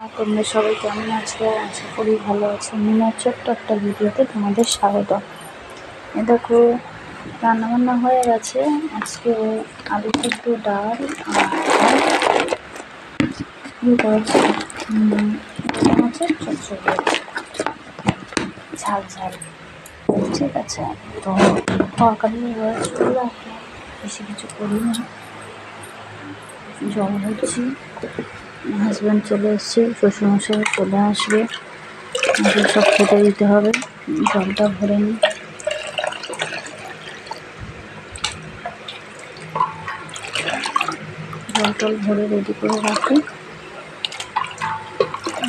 তোমরা সবাই কেমন আছো? আশা করি ভালো আছো। মিনার ছোট্ট একটা ভিডিওতে তোমাদের স্বাগত। এ দেখো, রান্নাবান্না হয়ে গেছে। আজকে আলু সিদ্ধ, ডাল আর মাছের চচ্চড়ি। ঝাল ঝাল। ঠিক আছে, তো তরকারি চলে বেশি কিছু করিনি। জল হচ্ছি হাজব্যান্ড চলে এসছে শ্বশুরমশাই চলে আসবে। সব খেতে দিতে হবে, জলটা ভরে নিই জল টল ভরে রেডি করে রাখি।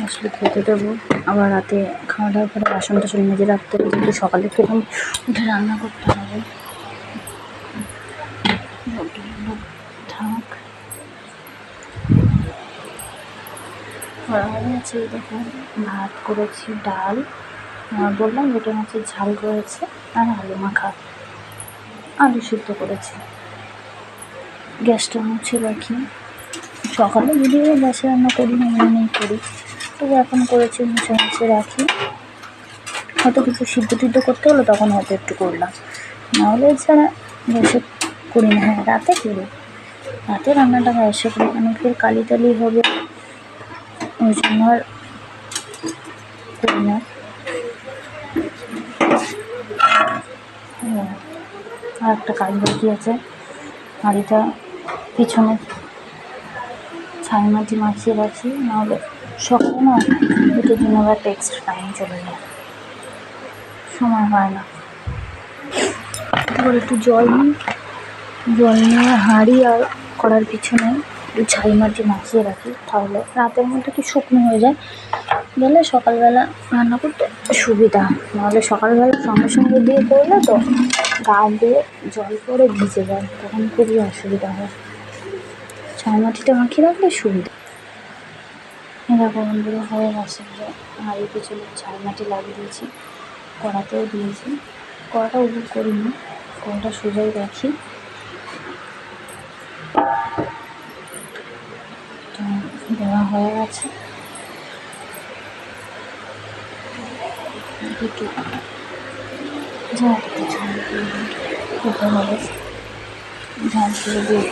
আসলে খেতে দেবো। আবার রাতে খাওয়া দাওয়ার পরে বাসন টাসন মেজে রাখতে হবে কিন্তু সকালে খেলাম উঠে রান্না করতে হবে। থাক। করা আছে দেখুন, ভাত করেছি ডাল। বললাম লোটে মাছের ঝাল রয়েছে, আর আলু মাখা। আলু সিদ্ধ করেছি। গ্যাসটা মুছে রাখি। সকালে যদিও গ্যাসে রান্না করি না এমনি করি। তবে এখন করেছি, মুছে মুছে রাখি। হয়তো কিছু সিদ্ধ টিদ্ধ করতে হলো, তখন হয়তো একটু করলাম। নাহলে ছাড়া গ্যাসে করি না। হ্যাঁ রাতে করি। রাতে রান্নাটা গ্যাসে করি অনেকের কালি টালি হবে। ওই জন্য আর হ্যাঁ, একটা বাকি আছে। হাঁড়িটা পিছনে ছাই মাটি মাখিয়ে রাখি নাহলে সকালে না দুটো দিন আবার একটা এক্সট্রা টাইম চলে যায়। সময় হয় না। একটু জল নিই। জল নিয়ে হাঁড়ি আর করার পিছনে একটু ছাই মাটি মাখিয়ে রাখি তাহলে রাতের মধ্যে কি শুকনো হয়ে যায়? গেলে সকালবেলা রান্না করতে সুবিধা। নাহলে সকালবেলা সঙ্গে সঙ্গে দিয়ে করলে তো গা দিয়ে জল পড়ে ভিজে যায়, তখন খুবই অসুবিধা হয়। ছাই মাটিটা মাখিয়ে রাখলে সুবিধা। এরকম বন্ধুরা, হয়ে গেছে। যে হাঁড়ির পিছনে ছাই মাটি লাগিয়ে দিয়েছি কড়াতেও দিয়েছি। কড়াটা উপর করিনি, কড়াটা সোজাই রাখি তো দেওয়া হয়ে গেছে দুটো যা একটু ঝাল ঝাল দিয়ে।